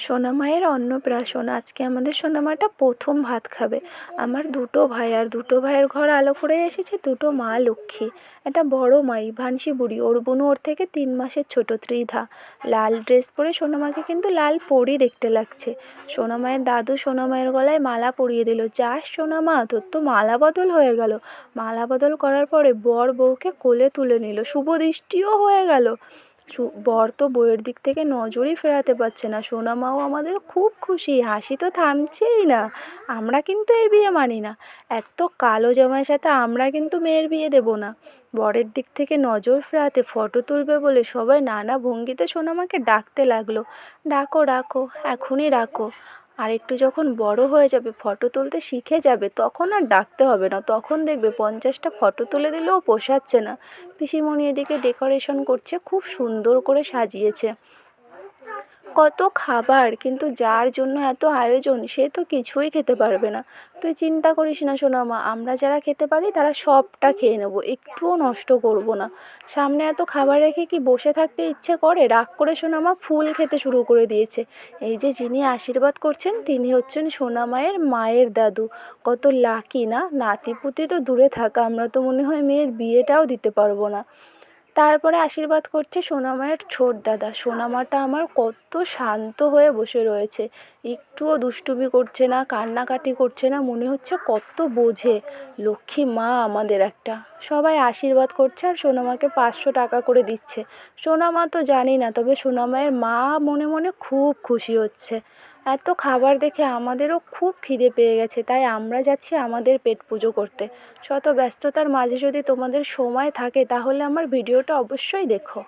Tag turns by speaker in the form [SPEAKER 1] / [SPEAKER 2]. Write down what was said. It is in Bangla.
[SPEAKER 1] সোনামায়ের অন্নপ্রাশন। আজকে আমাদের সোনামাটা প্রথম ভাত খাবে। আমার দুটো ভাই আর দুটো ভাইয়ের ঘর আলো করে এসেছে, দুটো মা লক্ষ্মী। একটা বড় মাই ভানসি বুড়ি। ওর বোনও ওর থেকে তিন মাসের ছোটো ত্রিধা। লাল ড্রেস পরে সোনামাকে কিন্তু লাল পরই দেখতে লাগছে। সোনামায়ের দাদু সোনামায়ের গলায় মালা পরিয়ে দিল। যাস সোনামা, তোর তো মালা বদল হয়ে গেল। মালা বদল করার পরে বর বউকে কোলে তুলে নিল। শুভ দৃষ্টিও হয়ে গেল। বর তো বইয়ের দিক থেকে নজরই ফেরাতে পারছে না। সোনামাও আমাদের খুব খুশি, হাসি তো থামছেই না। আমরা কিন্তু এই বিয়ে মানি না। এত কালো জামাইয়ের সাথে আমরা কিন্তু মেয়ের বিয়ে দেব না। বরের দিক থেকে নজর ফেরাতে ফটো তুলবে বলে সবাই নানা ভঙ্গিতে সোনামাকে ডাকতে লাগল। ডাকো ডাকো, এখনই ডাকো। আর একটু যখন বড় হয়ে যাবে ফটো তুলতে শিখে যাবে, তখন আর ডাকতে হবে না। তখন দেখবে পঞ্চাশটা ফটো তুলে দিলেও পোষাচ্ছে না। পিসিমণি এদিকে ডেকোরেশন করছে, খুব সুন্দর করে সাজিয়েছে। কত খাবার, কিন্তু যার জন্য এত আয়োজন সে তো কিছুই খেতে পারবে না। তুই চিন্তা করিস না সোনা মা আমরা যারা খেতে পারি তারা সবটা খেয়ে নেব, একটুও নষ্ট করব না। সামনে এত খাবার রেখে কি বসে থাকতে ইচ্ছে করে? রাগ করে সোনামা ফুল খেতে শুরু করে দিয়েছে। এই যে যিনি আশীর্বাদ করছেন, তিনি হচ্ছেন সোনামায়ের মায়ের দাদু। কত লাকি না? নাতিপুতি তো দূরে থাকা, আমরা তো মনে হয় মেয়ের বিয়েটাও দিতে পারব না। তারপরে আশীর্বাদ করছে সোনামায়ের ছোট দাদা। সোনামাটা আমার কত শান্ত হয়ে বসে রয়েছে। একটুও দুষ্টুমি করছে না, কান্নাকাটি করছে না, মনে হচ্ছে কত বোঝে। লক্ষ্মী মা আমাদের একটা। সবাই আশীর্বাদ করছে আর সোনামাকে পাঁচশো টাকা করে দিচ্ছে। সোনামা তো জানি না, তবে সোনামায়ের মা মনে মনে খুব খুশি হচ্ছে। এত খাবার দেখে আমাদেরও খুব খিদে পেয়ে গেছে, তাই আমরা যাচ্ছি আমাদের পেট পুজো করতে। শত ব্যস্ততার মাঝে যদি তোমাদের সময় থাকে, তাহলে আমার ভিডিওটা অবশ্যই দেখো।